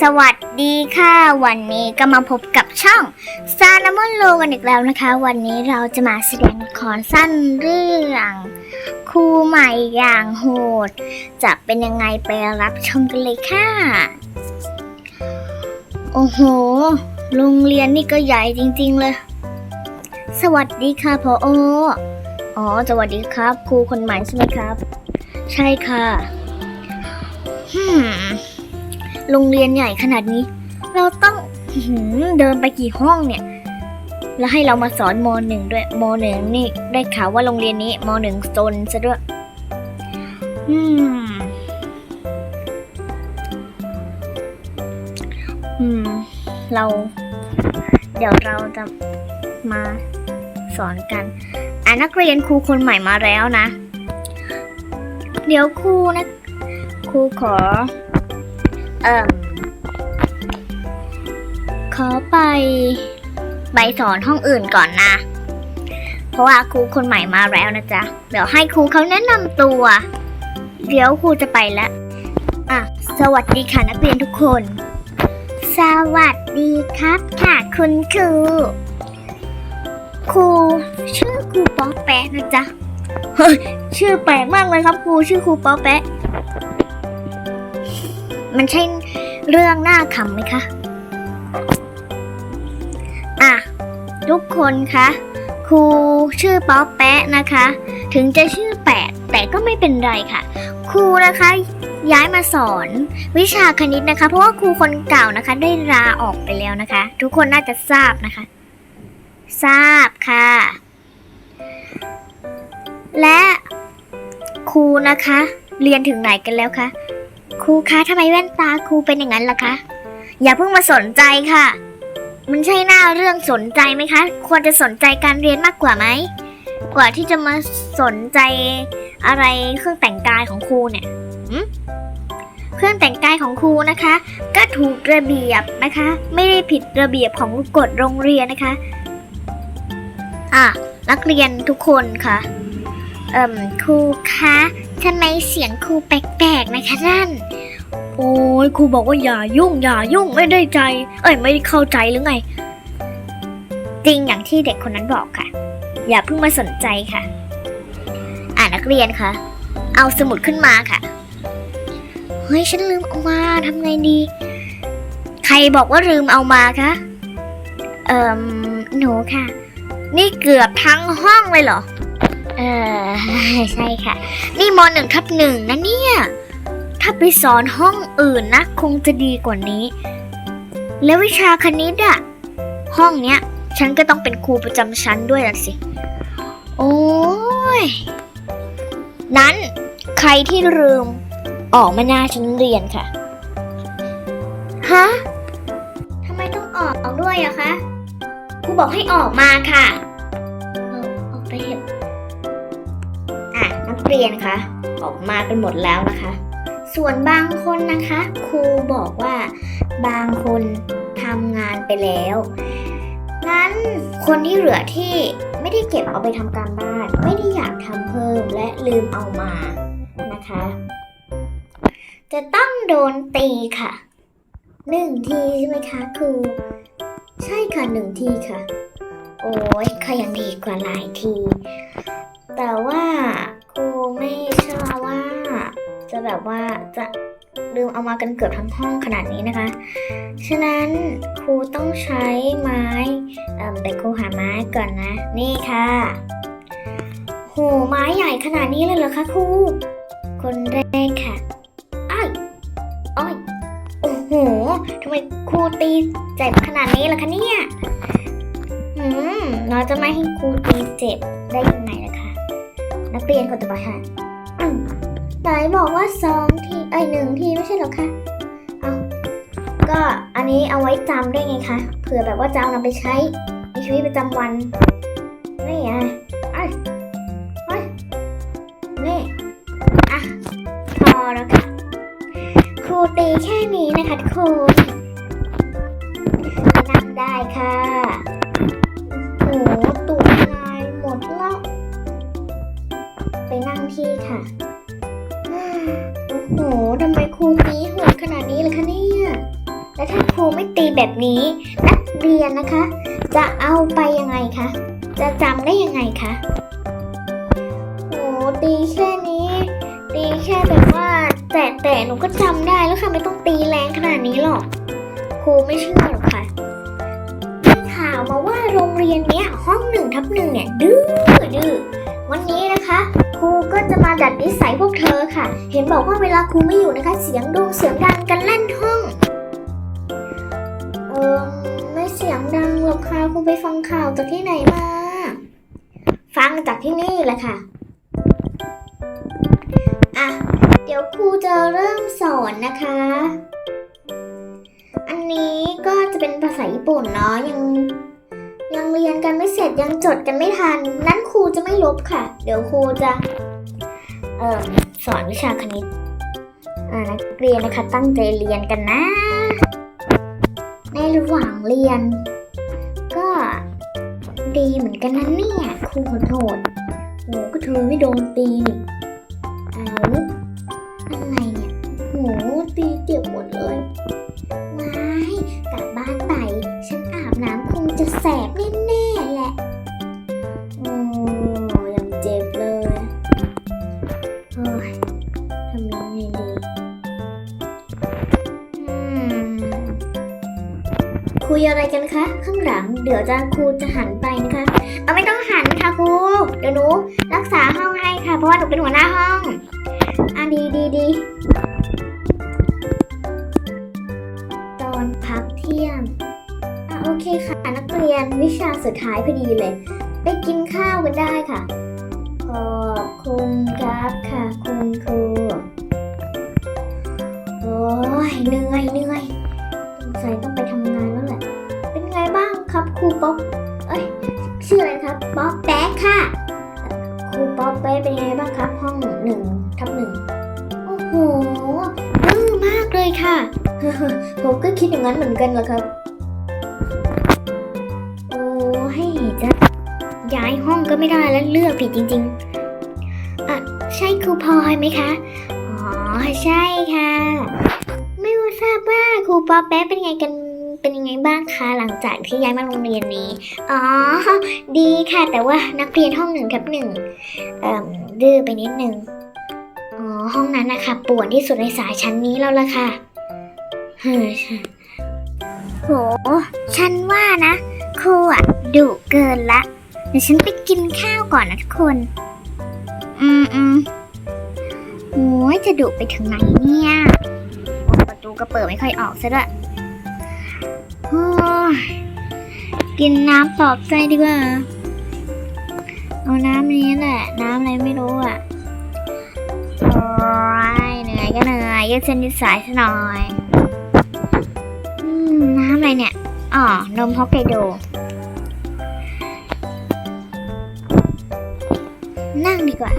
สวัสดีค่ะ วันนี้ก็มาพบกับช่องซา l ามอนโลกันอีกแล้วนะคะ วันนี้เราจะมาแสดงละครสั้นเรื่องครูใหม่อย่างโหด จะเป็นยังไงไปรับชมกันเลยค่ะ โอ้โห โรงเรียนนี่ก็ใหญ่จริงๆเลย สวัสดีค่ะพอออ๋อสวัสดีครับ ครูคนใหม่ใช่ไหมครับ ใช่ค่ะ ฮึมโรงเรียนใหญ่ขนาดนี้ เราต้องหืมเดินไปกี่ห้องเนี่ย แล้วให้เรามาสอนมหนึ่งด้วยมหนึ่งนี่ได้ข่าวว่าโรงเรียนนี้มหนึ่งโซนซะด้วย อืม อืม เรา เดี๋ยวเราจะมาสอนกันอะนักเรียนครูคนใหม่มาแล้วนะ เดี๋ยวครูนะ รูขอเอ่อขอไปไปสอนห้องอื่นก่อนนะ เพราะว่าครูคนใหม่มาแล้วนะจ๊ะ เดี๋ยวให้ครูเขาแนะนำตัว เดี๋ยวครูจะไปแล้วอะ สวัสดีค่ะนักเรียนทุกคน สวัสดีครับค่ะคุณครู ครูชื่อครูป๊อปแปะนะจ๊ะ เฮ้ยชื่อแปลกมากเลยครับครูชื่อครูป๊อปแปะ มันใช่เรื่องน่าขำไหมคะ อะ ทุกคนคะครูชื่อป๊อปแปะนะคะ ถึงจะชื่อแปดแต่ก็ไม่เป็นไรค่ะ ครูนะคะย้ายมาสอนวิชาคณิตนะคะ เพราะว่าครูคนเก่านะคะ ได้ลาออกไปแล้วนะคะ ทุกคนน่าจะทราบนะคะ ทราบค่ะ และครูนะคะ เรียนถึงไหนกันแล้วคะ ครูคะทำไมแว่นตาครูเป็นอย่างนั้นล่ะคะ อย่าเพิ่งมาสนใจค่ะ มันใช่หน้าเรื่องสนใจไหมคะ ควรจะสนใจการเรียนมากกว่าไหม กว่าที่จะมาสนใจอะไรเครื่องแต่งกายของครูเนี่ยเครื่องแต่งกายของครูนะคะ ก็ถูกระเบียบนะคะ ไม่ได้ผิดระเบียบของกฎโรงเรียนนะคะ อะนักเรียนทุกคนค่ะ เอ่มครูคะ ทำไมเสียงครูแปลกๆนะคะท่าน โอ้ยครูบอกว่าอย่ายุ่งอย่ายุ่งไม่ได้ใจ เอ้ยไม่ได้เข้าใจหรือไง จริงอย่างที่เด็กคนนั้นบอกค่ะ อย่าเพิ่งมาสนใจค่ะ อ่านักเรียนคะเอาสมุดขึ้นมาค่ะ เฮ้ยฉันลืมเอามาทำไงดี ใครบอกว่าลืมเอามาคะ เอ่มหนูค่ะ นี่เกือบทั้งห้องเลยเหรอเอใช่ค่ะ นี่มหนึ่งทับหนึ่งนะเนี่ย ถ้าไปสอนห้องอื่นนะคงจะดีกว่านี้ แล้ววิชาคณิตอะห้องเนี้ย ฉันก็ต้องเป็นครูประจำชั้นด้วยละสิ โอ้ย นั้นใครที่ลืม ออกมาหน้าฉันเรียนค่ะ ฮะทำไมต้องออกออกด้วยอะคะครูบอกให้ออกมาค่ะ นักเรียนคะออกมากันหมดแล้วนะคะ ส่วนบางคนนะคะ ครูบอกว่าบางคนทำงานไปแล้วงั้นคนที่เหลือที่ไม่ได้เก็บเอาไปทำการบ้าน ไม่ได้อยากทำเพิ่มและลืมเอามานะคะ จะต้องโดนตีค่ะหนึ่งทีใช่ไหมคะครูใช่ค่ะหนึ่งทีค่ะ โอ้ยก็ยังดีกว่าหลายที แต่ว่า ครูไม่เชื่อว่า จะแบบว่าจะลืมเอามากันเกือบทั้งห้องขนาดนี้นะคะ ฉะนั้นครูต้องใช้ไม้แต่ครูหาไม้ก่อนนะ นี่ค่ะโหไม้ใหญ่ขนาดนี้เลยเหรอคะครู คนแรกค่ะอ้ายอ้อยโอ้โหทำไมครูตีเจ็บขนาดนี้ล่ะคะเนี่ย อืมเราจะไม่ให้ครูตีเจ็บได้ยังไง นักเรียนคนต่อไปค่ะอืมไหนบอกว่าสองทีเอ้ยหนึ่งทีไม่ใช่หรอคะเอาก็อันนี้เอาไว้จำได้ไงคะเผื่อแบบว่าจะเอานำไปใช้ในชีวิตประจำวันนี่ไงไอ้ไอ้นี่อะพอแล้วค่ะครูตีแค่นี้นะคะทุกคนนั่งได้ค่ะ แบบนี้ นักเรียนนะคะ จะเอาไปยังไงคะ จะจำได้ยังไงคะโอ้ตีแค่นี้ ตีแค่แบบว่า แต่แต่หนูก็จำได้แล้วค่ะไม่ต้องตีแรงขนาดนี้หรอกครูไม่เชื่อหรอกค่ะได้ข่าวมาว่าโรงเรียนเนี้ยห้องหนึ่งทับหนึ่งเนี่ยดื้อดื้อวันนี้นะคะครูก็จะมาดัดนิสัยพวกเธอค่ะ เห็นบอกว่าเวลาครูไม่อยู่นะคะ เสียงดงเสียงดังกันลั่นห้อง ไปฟังข่าวจากที่ไหนมา ฟังจากที่นี่แหละค่ะ อะ เดี๋ยวครูจะเริ่มสอนนะคะ อันนี้ก็จะเป็นภาษาญี่ปุ่นเนาะยังยังเรียนกันไม่เสร็จยังจดกันไม่ทัน นั้นครูจะไม่ลบค่ะ เดี๋ยวครูจะเอ่อสอนวิชาคณิตอ่านักเรียนนะคะตั้งใจเรียนกันนะ ในระหว่างเรียน ดีเหมือนกันนะเนี่ยครูขอโทษโอ้ก็เธอไม่โดนตีนี่เอา คุยอะไรกันคะ ข้างหลัง เดี๋ยวอาจารย์ครูจะหันไปนะคะ เอาไม่ต้องหันค่ะครู เดี๋ยวหนูรักษาห้องให้ค่ะ เพราะว่าหนูเป็นหัวหน้าห้อง อะดีดีดีตอนพักเที่ยง อะโอเคค่ะ นักเรียนวิชาสุดท้ายพอดีเลย ไปกินข้าวกันได้ค่ะ ขอบคุณครับค่ะคุณครู โอ้ยเหนื่อยเหนื่อยสงสัยต้องไปทำงาน ครับครูป๊อกเอ้ยชื่ออะไรครับป๊อกแป๊กค่ะ ครูป๊อกแป๊กเป็นไงบ้างครับ ห้องหนึ่งทับหนึ่งโอ้โหดื้อมากเลยค่ะ ผมก็คิดอย่างนั้นเหมือนกันแหละครับ โอ้ให้จะย้ายห้องก็ไม่ได้แล้วเลือกผิดจริงๆอะใช่ครูพลอยไหมคะอ๋อใช่ค่ะ ไม่ทราบว่าครูป๊อปแป๊ะเป็นไงกัน เป็นยังไงบ้างคะหลังจากที่ย้ายมาโรงเรียนนี้ อ๋อ ดีค่ะ แต่ว่านักเรียนห้องหนึ่งทับหนึ่งเอ่อดื้อไปนิดนึง อ๋อ ห้องนั้นนะคะป่วนที่สุดในสายชั้นนี้แล้วล่ะค่ะเฮ้ยโห ฉันว่านะครูอะดุเกินละ เดี๋ยวฉันไปกินข้าวก่อนนะทุกคน อืมอืมโอ้ยจะดุไปถึงไหนเนี่ย ประตูก็เปิดไม่ค่อยออกซะด้วย กินน้ำปอบใจดีกว่า เอาน้ำนี้แหละ น้ำอะไรไม่รู้อะเหนื่อยก็เหนื่อยยืดเส้นยืดสายซะหน่อยน้ำอะไรเนี่ย อ๋อ นมฮอกไกโด นั่งดีกว่า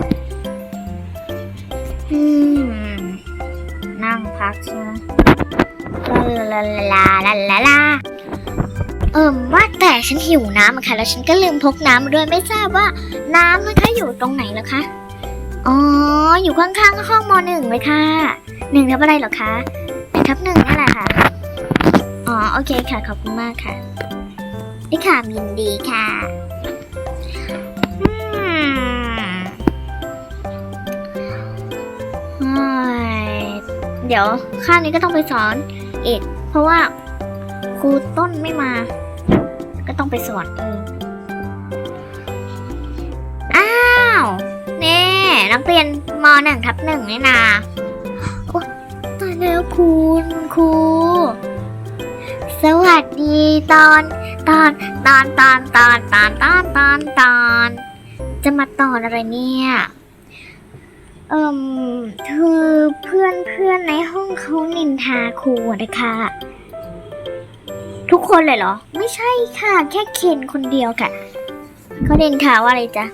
อืม ลาลาลาลาลาลาลาเอิมว่าแต่ฉันหิวน้ำอะค่ะ แล้วฉันก็ลืมพกน้ำมาด้วยไม่ทราบว่าน้ำนะคะอยู่ตรงไหนเหรอคะ อ๋อ อยู่ข้างๆห้องมหนึ่งเลยค่ะหนึ่งทับอะไรเหรอคะหนึ่งทับหนึ่งนั่นแหละค่ะ อ๋อ โอเคค่ะ ขอบคุณมากค่ะได้ค่ะยินดีค่ะเฮ้ยเดี๋ยวข้าวนี้ก็ต้องไปสอน อีกเพราะว่าครูต้นไม่มา ก็ต้องไปสอนเองอ้าวเน่นักเรียนมหนึ่งทับหนึ่งนี่นาโอ๊ยตายแล้วคุณครูสวัสดีตอนตอนตอนตอนตอนตอนตอนตอนตอนจะมาตอนอะไรเนี่ย เอ่มคือเพื่อนเพื่อนในห้องเขานินทาครูอะนะคะ ทุกคนเลยเหรอ ไม่ใช่ค่ะ แค่เคนคนเดียวค่ะเขานินทาว่าอะไรจ๊ะ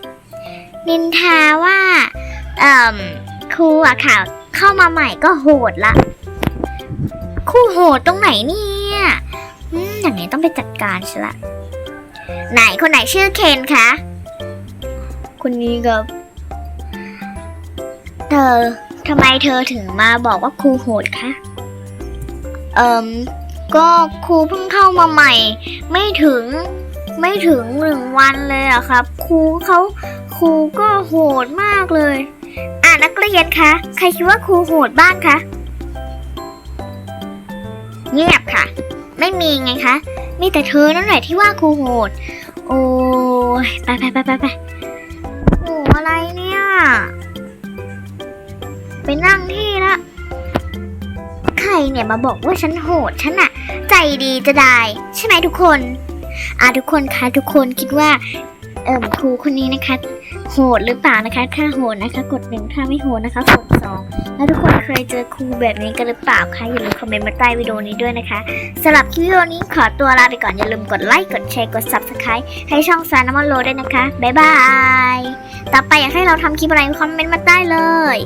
นินทาว่า เอ่มครูอะค่ะ เข้ามาใหม่ก็โหดละครูโหดตรงไหนเนี่ยอืมอย่างนี้ต้องไปจัดการใช่ละไหนคนไหนชื่อเคนคะคนนี้ครับ เธอทำไมเธอถึงมาบอกว่าครูโหดคะ เอ่มก็ครูเพิ่งเข้ามาใหม่ ไม่ถึงไม่ถึงหนึ่งวันเลยอะครับ ครูเขาครูก็โหดมากเลย อ่านักเรียนคะ ใครคิดว่าครูโหดบ้างคะ เงียบค่ะ ไม่มีไงคะ มีแต่เธอนั่นแหละที่ว่าครูโหด โอ้ยไปไปไปไปไปโอ้อะไรเนี่ย ไปนั่งที่ละ ใครเนี่ยมาบอกว่าฉันโหด ฉันอะใจดีจะได้ ใช่ไหมทุกคน อะทุกคนคะทุกคนคิดว่าเอ่มครูคนนี้นะคะโหดหรือเปล่านะคะถ้าโหดนะคะ กดหนึ่งถ้าไม่โหดนะคะกดสองแล้วทุกคนเคยเจอครูแบบนี้กันหรือเปล่าคะอย่าลืมคอมเมนต์มาใต้วิดีโอนี้ด้วยนะคะสำหรับคลิปวิดีโอนี้ขอตัวลาไปก่อนอย่าลืมกดไลค์กดแชร์กด subscribe ให้ช่องซานามอนโลด้วยนะคะบ๊ายบายต่อไปอยากให้เราทำคลิปอะไรคอมเมนต์มาใต้เลย